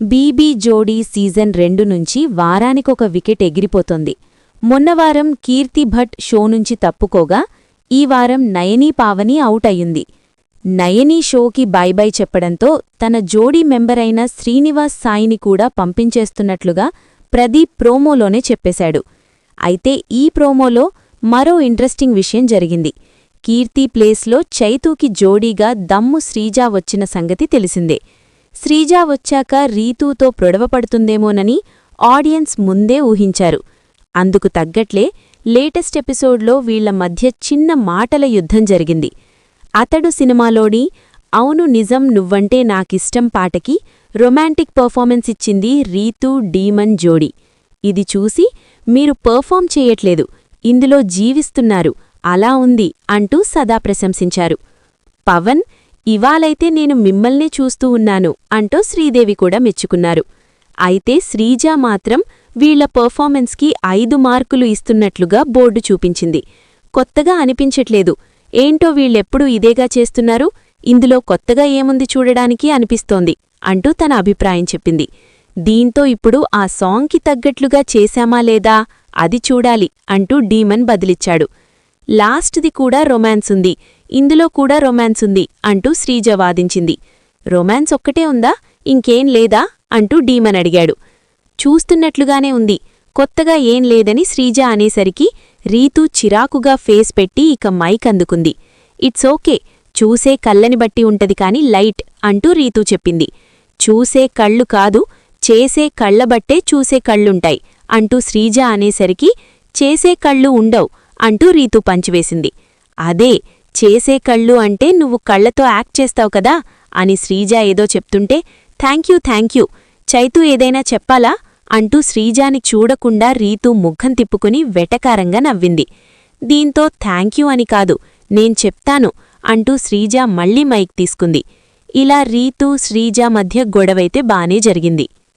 BB జోడీ season రెండు నుంచి వారానికొక వికెట్ ఎగిరిపోతోంది. మొన్నవారం కీర్తి భట్ షో నుంచి తప్పుకోగా ఈ వారం నయనీ పావని అవుట్ అయ్యింది నయనీ షోకి బై బై చెప్పడంతో తన జోడీ మెంబరైన శ్రీనివాస్ సాయిని కూడా పంపించేస్తున్నట్లుగా ప్రదీప్ ప్రోమోలోనే చెప్పేశాడు. అయితే ఈ ప్రోమోలో మరో ఇంట్రెస్టింగ్ విషయం జరిగింది. కీర్తి ప్లేస్లో చైతూకి జోడీగా దమ్ము శ్రీజా వచ్చిన సంగతి తెలిసిందే. శ్రీజా వచ్చాక రీతూతో ప్రొడవపడుతుందేమోనని ఆడియన్స్ ముందే ఊహించారు. అందుకు తగ్గట్లే లేటెస్ట్ ఎపిసోడ్లో వీళ్ళ మధ్య చిన్న మాటల యుద్ధం జరిగింది. అతడు సినిమాలోని అవును నిజం నువ్వంటే నాకిష్టం పాటకి రొమాంటిక్ పర్ఫార్మెన్స్ ఇచ్చింది రీతూ డీమన్ జోడీ. ఇది చూసి మీరు పర్ఫామ్ చేయట్లేదు ఇందులో జీవిస్తున్నారు అలా ఉంది అంటూ సదా ప్రశంసించారు. పవన్ ఇవాళైతే నేను మిమ్మల్నే చూస్తూ ఉన్నాను అంటూ శ్రీదేవి కూడా మెచ్చుకున్నారు. అయితే శ్రీజ మాత్రం వీళ్ళ పర్ఫార్మెన్స్కి ఐదు మార్కులు ఇస్తున్నట్లుగా బోర్డు చూపించింది. కొత్తగా అనిపించట్లేదు. ఏంటో వీళ్ళెప్పుడూ ఇదేగా చేస్తున్నారు? ఇందులో కొత్తగా ఏముంది చూడడానికి అనిపిస్తోంది అంటూ తన అభిప్రాయం చెప్పింది. దీంతో ఇప్పుడు ఆ సాంగ్కి తగ్గట్లుగా చేశామా లేదా? అది చూడాలి అంటూ డీమన్ బదిలిచ్చాడు. లాస్ట్ది కూడా రొమాన్స్ ఉంది. ఇందులో కూడా రొమాన్స్ ఉంది అంటూ శ్రీజ వాదించింది. రొమాన్స్ ఒక్కటే ఉందా? ఇంకేం లేదా? అంటూ డీమన్ అడిగాడు. చూస్తున్నట్లుగానే ఉంది. కొత్తగా ఏం లేదని శ్రీజ అనేసరికి రీతూ చిరాకుగా ఫేస్ పెట్టి ఇక మైక్ అందుకుంది. It's okay. చూసే కళ్ళని బట్టి ఉంటది కాని లైట్ అంటూ రీతూ చెప్పింది. చూసే కళ్ళు కాదు చేసే కళ్ళబట్టే చూసే కళ్ళుంటాయి అంటూ శ్రీజ అనేసరికి చేసే కళ్ళు ఉండవు అంటూ రీతూ పంచివేసింది. అదే చేసే కళ్ళు అంటే నువ్వు కళ్ళతో యాక్ట్ చేస్తావు కదా అని శ్రీజ ఏదో చెప్తుంటే థ్యాంక్యూ థ్యాంక్యూ చైతు ఏదైనా చెప్పాలా? అంటూ శ్రీజాని చూడకుండా రీతు ముఖం తిప్పుకుని వెటకారంగా నవ్వింది. దీంతో థ్యాంక్యూ అని కాదు నేను చెప్తాను అంటూ శ్రీజ మళ్ళీ మైక్ తీసుకుంది. ఇలా రీతు శ్రీజ మధ్య గొడవైతే బానే జరిగింది.